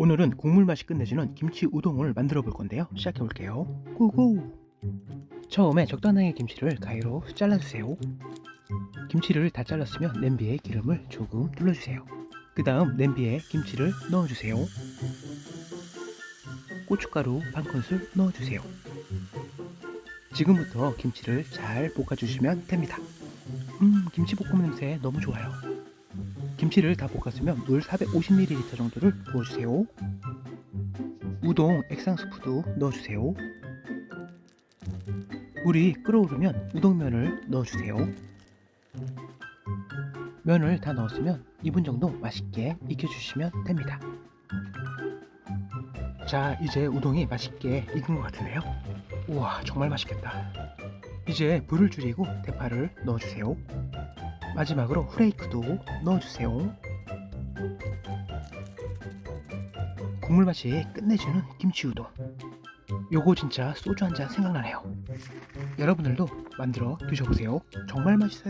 오늘은 국물 맛이 끝내주는 김치 우동을 만들어 볼 건데요. 시작해 볼게요. 고고! 처음에 적당량의 김치를 가위로 잘라주세요. 김치를 다 잘랐으면 냄비에 기름을 조금 둘러주세요. 그 다음 냄비에 김치를 넣어주세요. 고춧가루 반 큰술 넣어주세요. 지금부터 김치를 잘 볶아주시면 됩니다. 음, 김치볶음 냄새 너무 좋아요. 김치를 다 볶았으면 물 450ml 정도를 부어주세요. 우동 액상 스프도 넣어주세요. 물이 끓어오르면 우동면을 넣어주세요. 면을 다 넣었으면 2분 정도 맛있게 익혀주시면 됩니다. 자, 이제 우동이 맛있게 익은 것 같은데요. 우와, 정말 맛있겠다. 이제 불을 줄이고 대파를 넣어주세요. 마지막으로 후레이크도 넣어주세요. 국물 맛이 끝내주는 김치 우동. 요거 진짜 소주 한 잔 생각나네요. 여러분들도 만들어 드셔보세요. 정말 맛있어요.